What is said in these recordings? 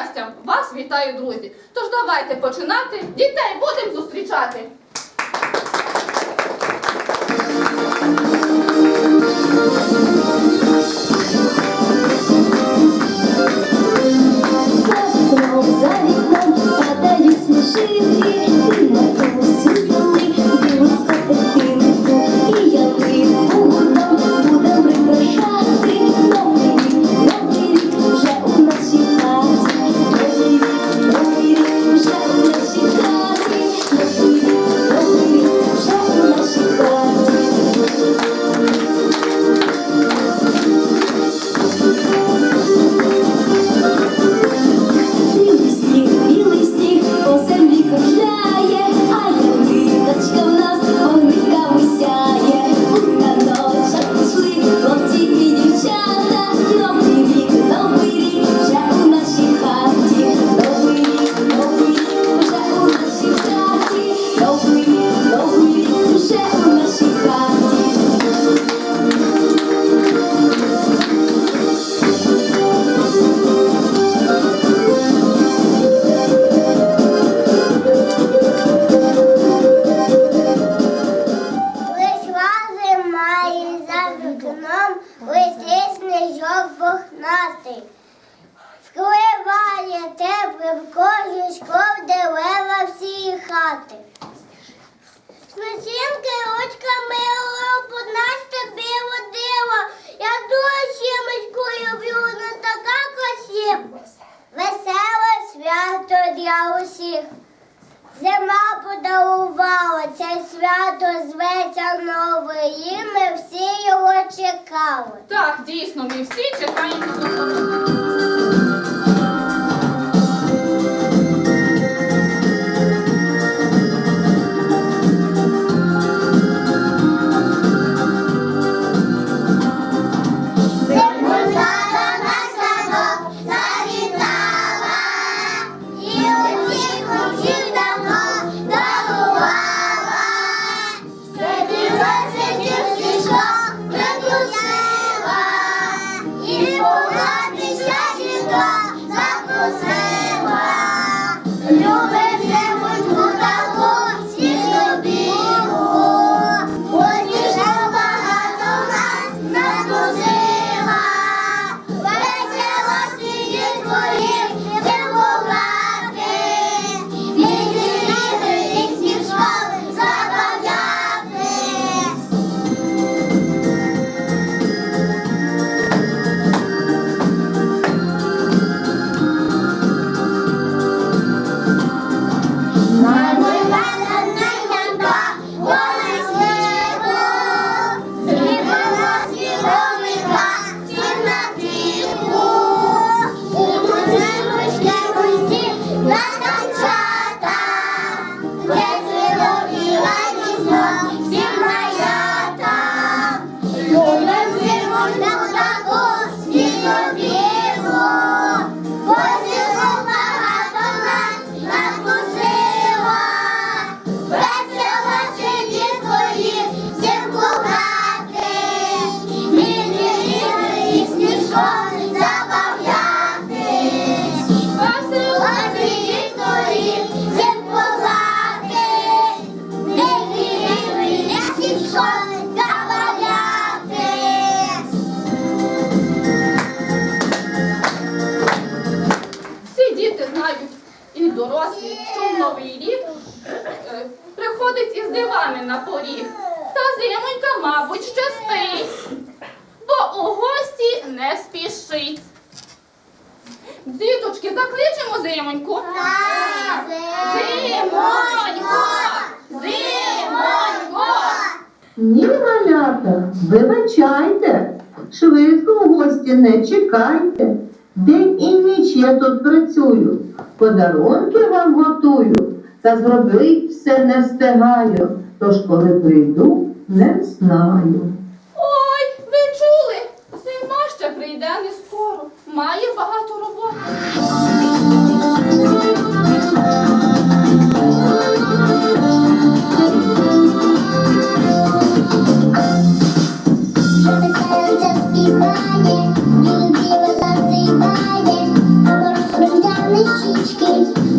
щастям вас вітаю, друзі. Тож давайте починати. Дітей будемо зустрічати. За вікном падають сніжинки, це свято зветься новий. і ми всі його чекали. Так, дійсно, ми всі чекаємо. подарунки вам готую, та зробить все не встигаю, тож коли прийду, не знаю. Ой, ви чули? Зима ще прийде не скоро. Має багато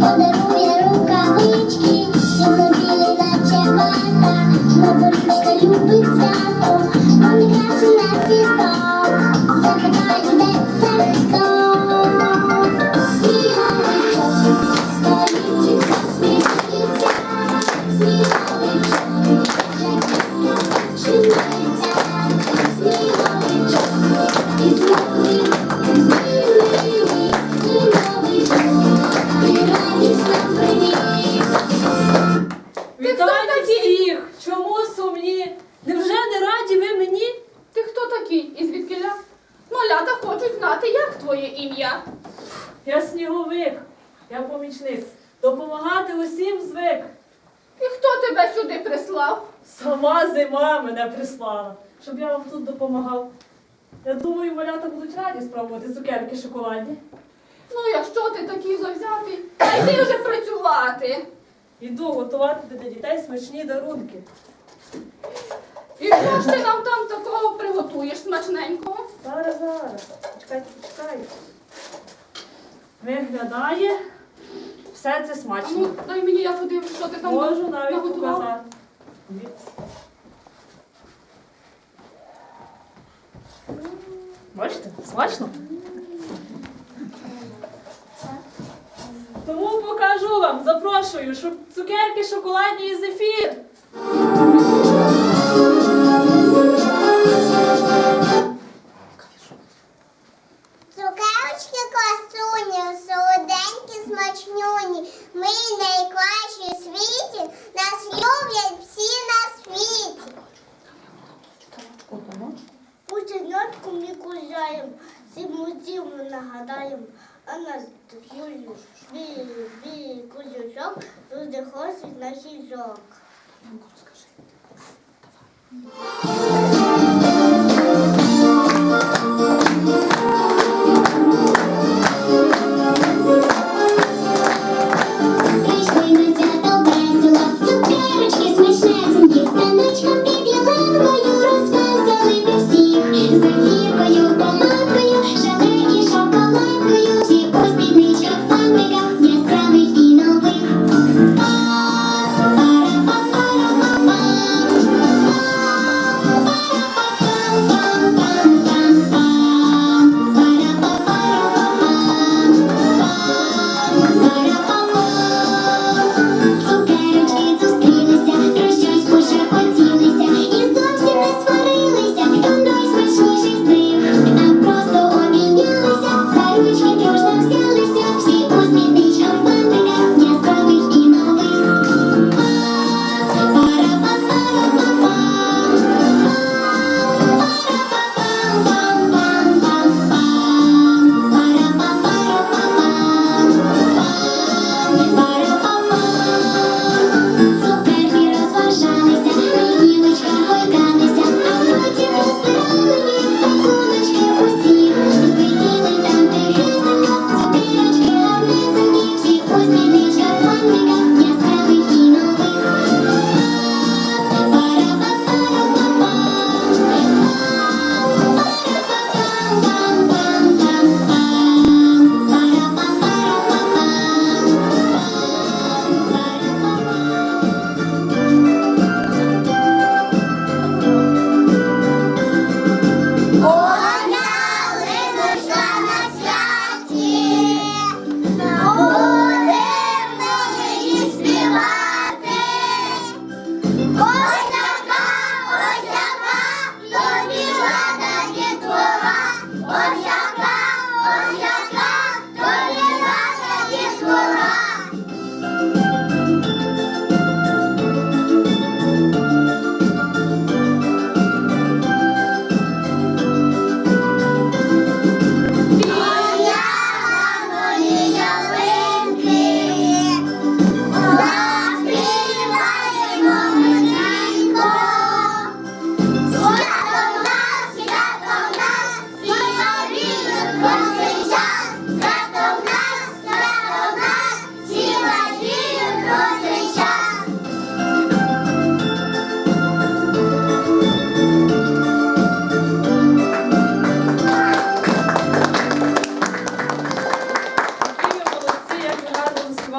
подарує рукавички, білий наче вата, мабуть, любить свято, вони красу на світо. будуть раді спробувати цукерки шоколадні. Ну, якщо ти такий завзятий, та йди вже працювати. Іду готувати для дітей смачні дарунки. І що ж ти нам там такого приготуєш смачненького? Зараз, зараз. Чекайте, почекайте. Виглядає все це А смачно. ну дай мені я подивлюсь, що ти там Можу навіть наготував. показати. Бачите? Смачно? Тому покажу вам, запрошую, щоб цукерки, шоколадні і зефір.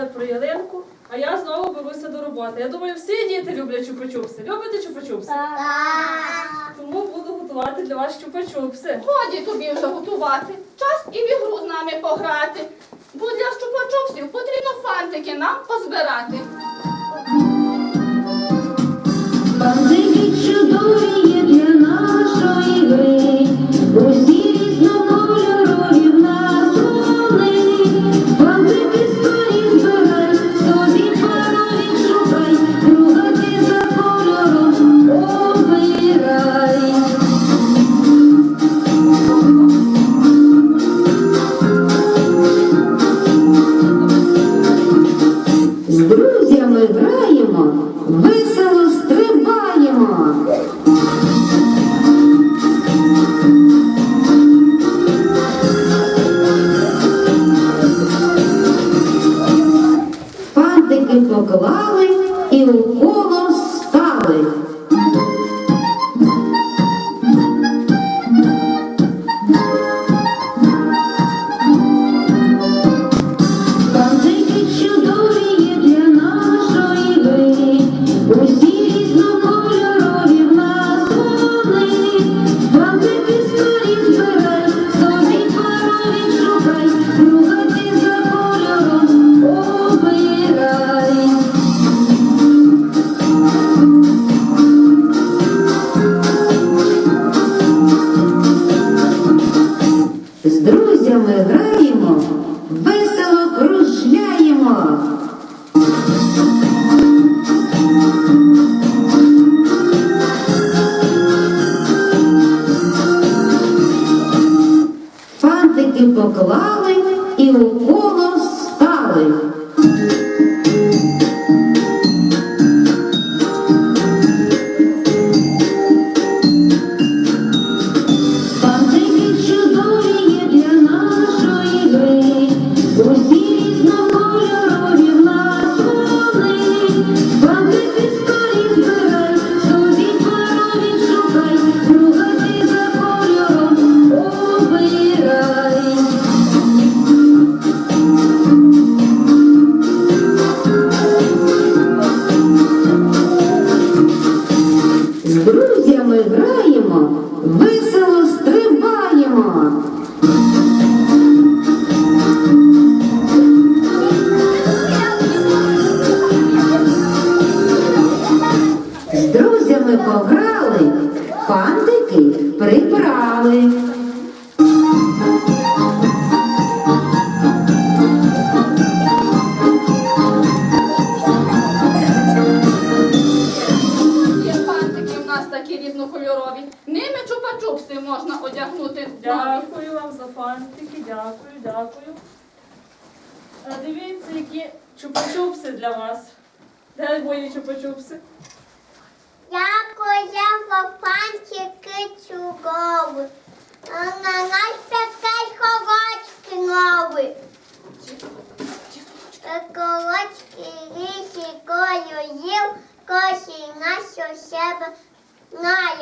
казали про ялинку, а я знову беруся до роботи. Я думаю, всі діти люблять чупа-чупси. Любите чупа-чупси? Так. Тому буду готувати для вас чупа-чупси. Годі тобі вже готувати. Час і в ігру з нами пограти. Бо для чупа-чупсів потрібно фантики нам позбирати. Пантики чудові є для нашої гри, усі різнокольорові.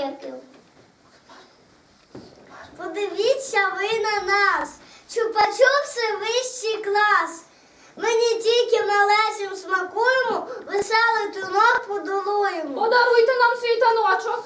років. Подивіться ви на нас, чупачок це вищий клас. Ми не тільки малесім смакуємо, веселий тунок подолуємо. Подаруйте нам свій таночок.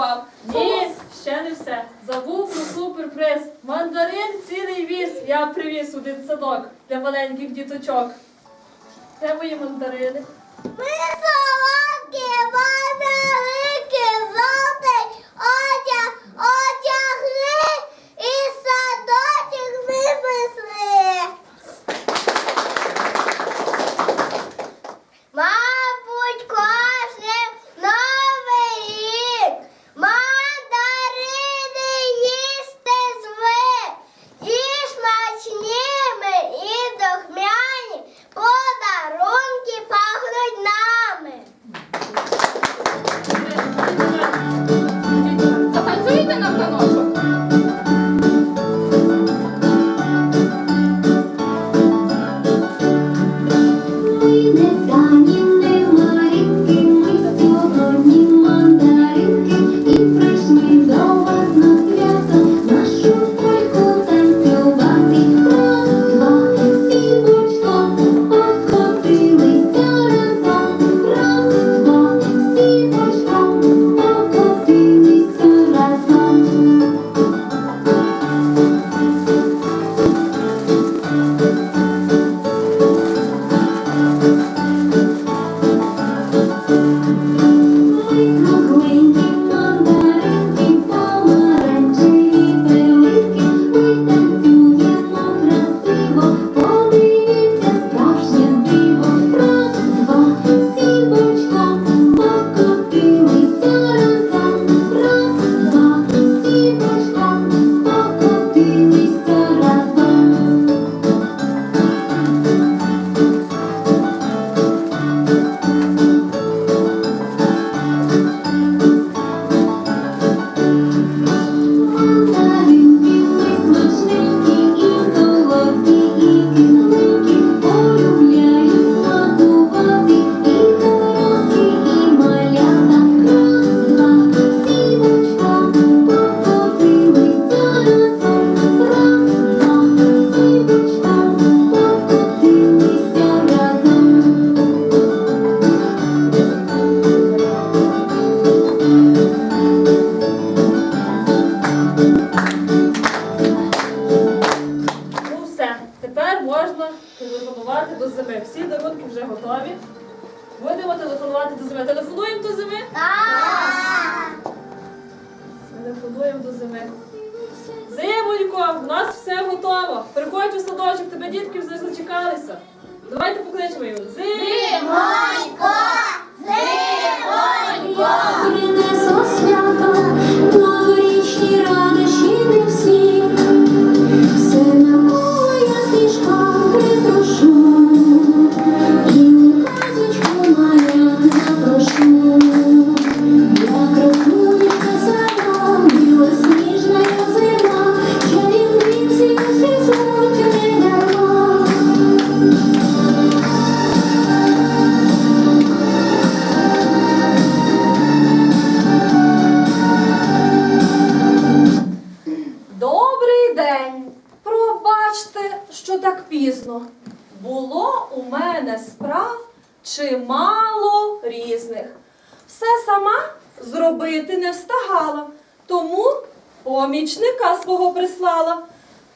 подарував. Ні, ще не все. Забув про суперприз. Мандарин цілий віз. Я привіз у дитсадок для маленьких діточок. Де мої мандарини? Ми солодкі мандаринки, золотий одяг, одягли і садочок виписли. Мама! Дітки вже зачекалися. Давайте покличемо його. у мене справ чимало різних. Все сама зробити не встагала, тому помічника свого прислала.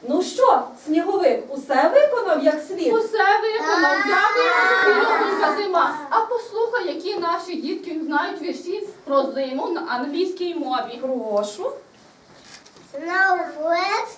Ну що, сніговик, усе виконав, як слід? Усе виконав, дякую, зима. А послухай, які наші дітки знають вірші про зиму на англійській мові. Прошу. Snowflakes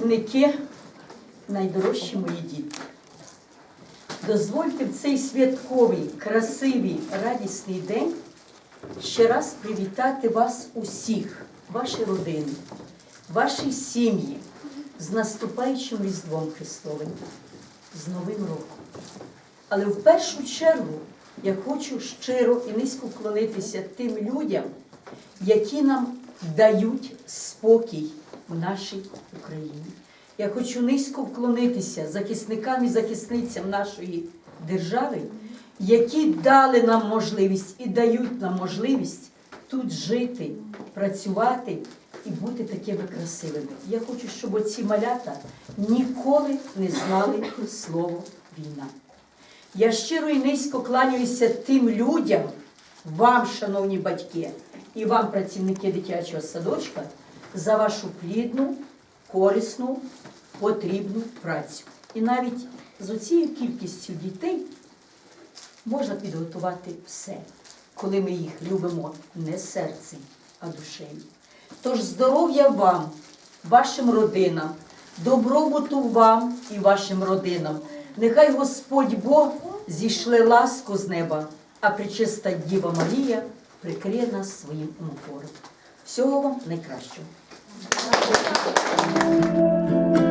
батьки, найдорожчі мої діти. Дозвольте в цей святковий, красивий, радісний день ще раз привітати вас усіх, ваші родини, ваші сім'ї з наступаючим Різдвом Христовим, з Новим роком. Але в першу чергу я хочу щиро і низько вклонитися тим людям, які нам дають спокій в нашій Україні. Я хочу низько вклонитися захисникам і захисницям нашої держави, які дали нам можливість і дають нам можливість тут жити, працювати і бути такими красивими. Я хочу, щоб оці малята ніколи не знали слово війна. Я щиро і низько кланяюся тим людям, вам, шановні батьки, і вам, працівники дитячого садочка, за вашу плідну, корисну, потрібну працю. І навіть з оцією кількістю дітей можна підготувати все, коли ми їх любимо не серцем, а душею. Тож здоров'я вам, вашим родинам, добробуту вам і вашим родинам. Нехай Господь Бог зійшле ласку з неба, а причиста Діва Марія прикриє нас своїм умофором. Всього вам найкращого. Thank you.